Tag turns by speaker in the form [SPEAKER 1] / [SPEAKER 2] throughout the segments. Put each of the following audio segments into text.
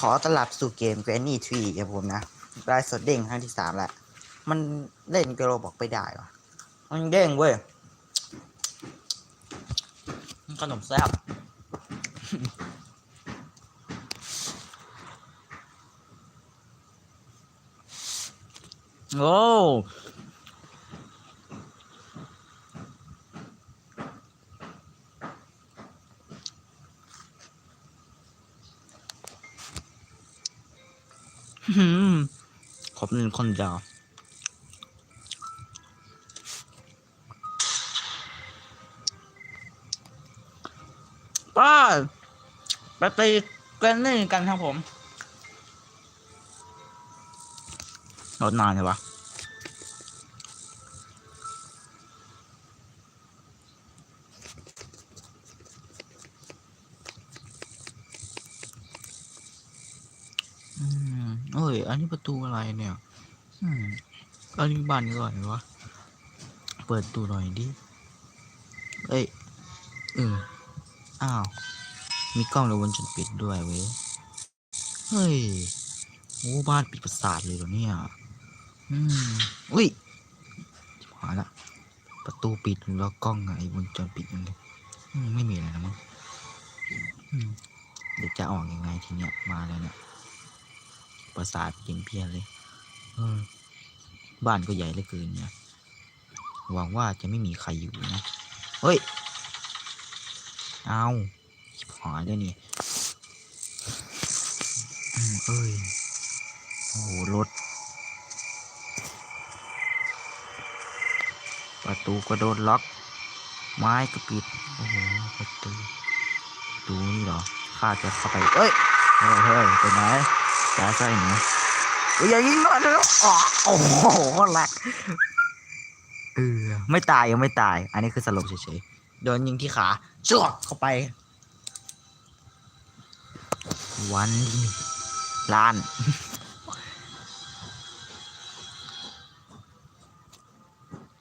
[SPEAKER 1] ขอต้อนรับสู่เกม Granny Tree ครับผมนะได้สดเด้งครั้งที่สามแล้วมันเล่นกโรบอกไปได้วะมันเด้งเว้ยขนมแซ่บโอ้หืม ขอบคุณคนเดียวก็ไปไปกันนี่กันครับผมรถนานเลยวะอืมเอ้ย อันนี้ประตูอะไรเนี่ย อืมอันนี้บ้านก่อนวะ เปิดประตูหน่อยดิ เอ้ยเอออ้าว มีกล้องระวนจนปิดด้วยเว้ย เฮ้ย โอ้บ้านปิดประสาทเลยเหรอเนี่ย อืมอุ้ยหายละ ประตูปิดแล้วกล้องไอ้วงจรปิดยังไงอืมไม่มีอะไรนะมั้งเดี๋ยวจะออกยังไงทีเนี้ยมาแล้วเนี่ย ประสาทกินเพี้ยนเลยเออ บ้านก็ใหญ่เหลือเกินเนี่ยหวังว่าจะไม่มีใครอยู่นะเฮ้ย เอาหายเลยนี่เอ้ย โอ้โหรถ ประตูก็โดนล็อก ไม้ก็ปิด โอ้โห ประตูประตูนี่เหรอ ข้าจะเข้าไป เอ้ย เฮ้ย เฮ้ยไปไหนจ้าใส่หนู อย่ายิงมาเลยอ๋อโอ้โหแหลกเออไม่ตายยังไม่ตาย อันนี้คือสลบเฉยๆโดนยิงที่ขาจวกเข้าไป วันที่หนึ่งล้าน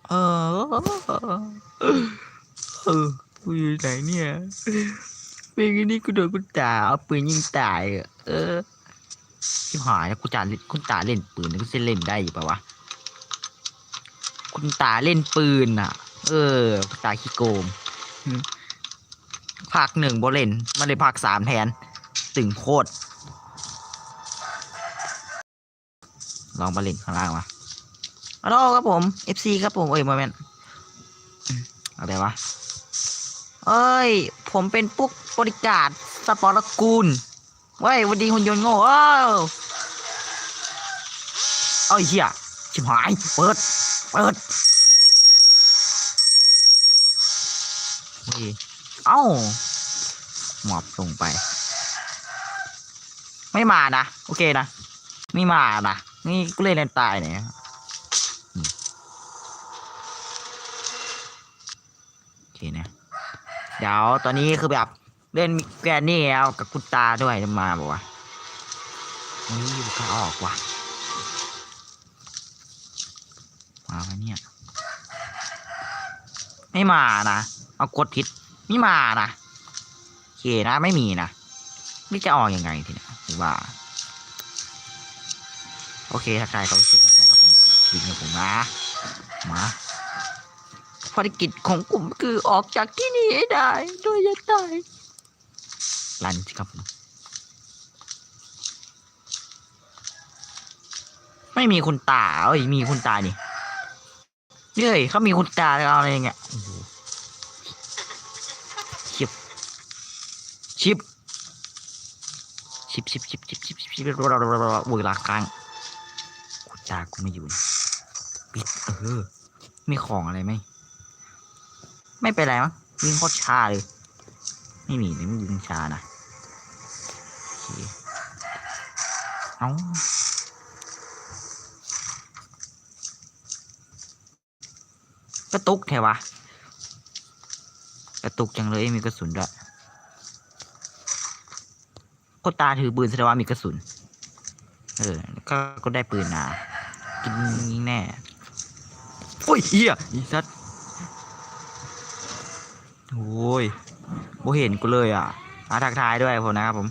[SPEAKER 1] เออเออกูอยู่ไหนเนี่ยเป็นอย่างนี้กูโดนกูจ่าเอาปืนยิงตายเออ ชิบหายแล้วกูจ่าเล่นคุณตาเล่นปืนกูจะเล่นได้อยู่ปะวะคุณตาเล่นปืนอะ เออคุณตาขี้โกงภาคหนึ่งโบเล่นมาเลยภาคสามแทนตึงโคตรลองมาเล่นข้างล่างมาฮัลโหลครับผม FC ครับผม เอ้ยโมเมนต์อะไรวะ เอ้ย ผมเป็นปุ๊กบริการสปอร์ตกูล เว้ยวันดีหุ่นยนต์โง่เอ้เอ้ยเฮียชิบหาย เปิด เปิดเฮ้ยเอ้าหมอบลงไป ไม่มานะ โอเคนะ ไม่มานะ นี่กูเล่นเล่นตายเนี่ยโอเคนะ เดี๋ยวตอนนี้คือแบบ เล่นแกรนนี่แล้วกับคุตาด้วยมาบอกว่านี่ก็ออกว่ะมาไหมเนี่ย ไม่มานะ เอากดผิดไม่มานะโอเคนะไม่มีนะ นี่จะออกยังไงทีเนี้ยหรือว่า โอเคทักทายเขาโอเคทักทายครับผมยิงกับผมนะมาภารกิจของผมคือออกจากที่นี่ให้ได้โดยจะตาย ลันสิครับผมไม่มีคุณตาเอ้ยมีคุณตานี่เฮ้ยเขามีคุณตาแล้วอะไรอย่างเงี้ยโอ้โหชิบชิบชิบชิบชิบชิบชิบชิบชิบเวลาค้างคุณตากูไม่อยู่นะปิดเออมีของอะไรไหมไม่เป็นไรมั้งวิ่งโคตรช้าเลย ไม่มีเลยไม่วิ่งชานะเอากระตุกแถวะ กระตุกจังเลยมีกระสุนด้วยก็ตาถือปืนแสดงว่ามีกระสุน เออ ก็ก็ได้ปืนมากินยิงแน่ โอ้ยเฮียอีสัตว์โอ้ย บ่เห็นกูเลยอะอาทักทายด้วยผมนะครับผม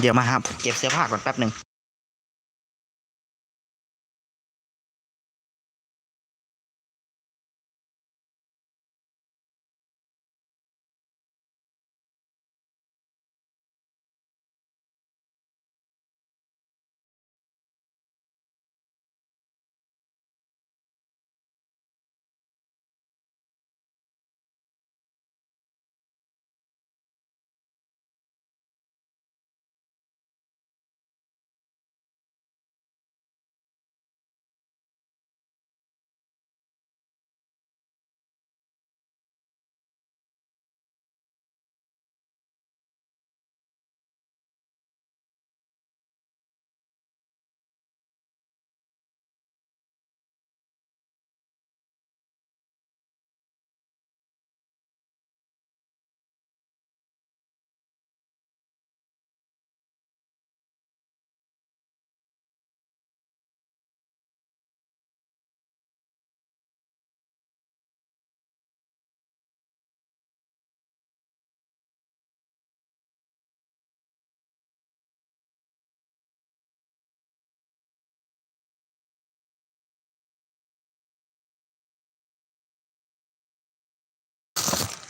[SPEAKER 1] เดี๋ยวมาครับ เก็บเสื้อผ้าก่อนแป๊บหนึ่ง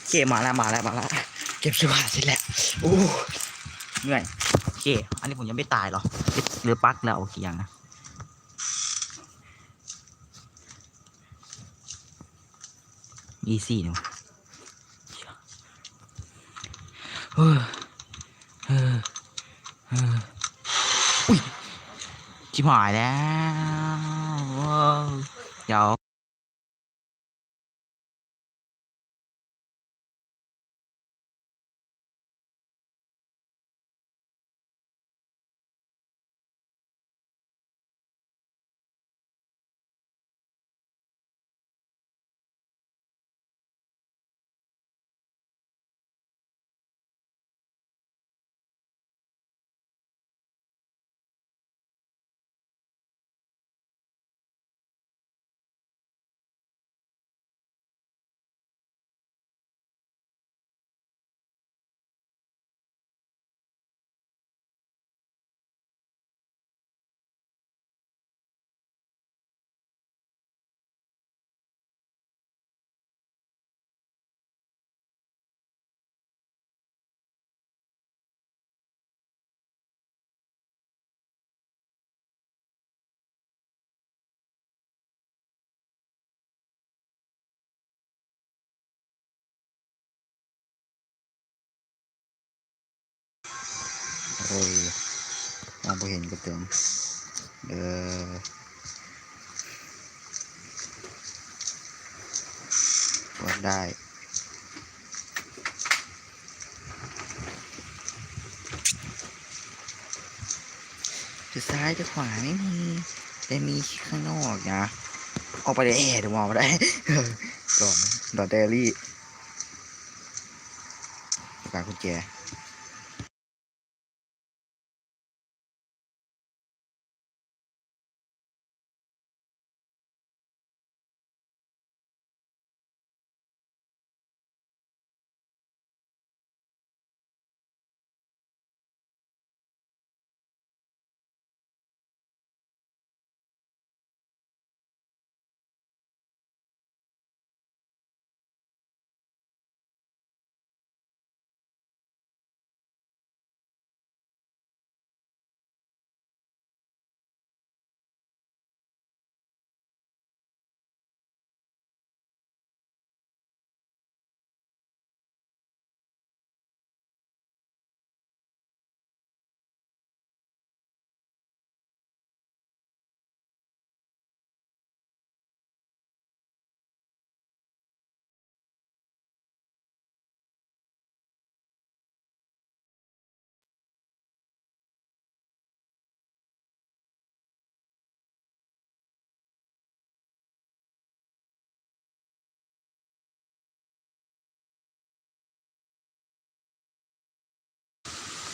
[SPEAKER 1] เคมาแล้วมาแล้วมาแล้วเก็บสื้อผ้าเสร็จแล้วโอ้เหนื่อยโอเคอันนี้ผมยังไม่ตายหรอหรือปักแล้วโอเคยังนะอีซี่นะเฮ้ยเฮ้ยเฮ้ยอุ้ยชิบหายแล้วเดี๋ยว โอ้ยมองไปเห็นก็เต็มเออวัดได้จะซ้ายจะขวาไม่มีแต่มีข้างนอกนะออกไปได้เดี๋ยวมองไปได้ก่อนดอเดลี่การกุญแจ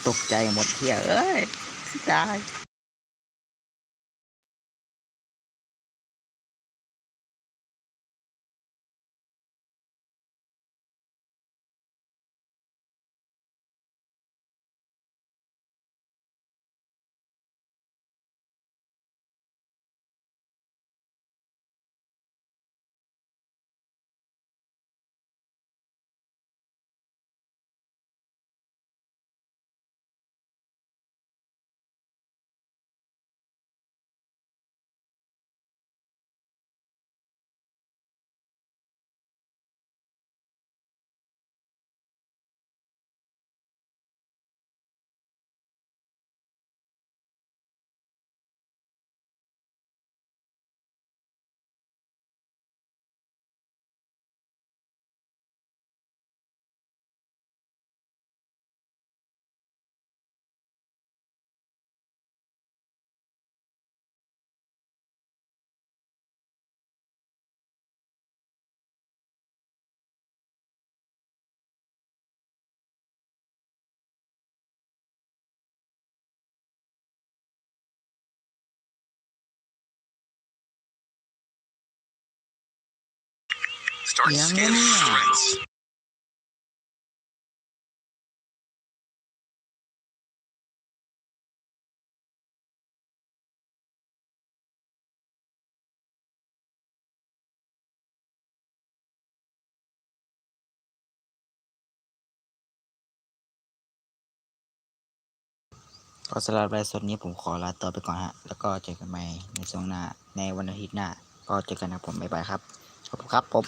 [SPEAKER 1] ตกใจหมดเที่ยเอ้ยตาย
[SPEAKER 2] Start
[SPEAKER 1] Yeah,
[SPEAKER 2] scanning
[SPEAKER 1] yeah.
[SPEAKER 2] for threats.
[SPEAKER 1] ก็สำหรับไลฟ์สดนี้ผมขอลาตัวไปก่อนฮะ แล้วก็เจอกันใหม่ในช่วงหน้าในวันอาทิตย์หน้า ก็เจอกันนะผมบ๊ายบายครับ ขอบคุณครับผม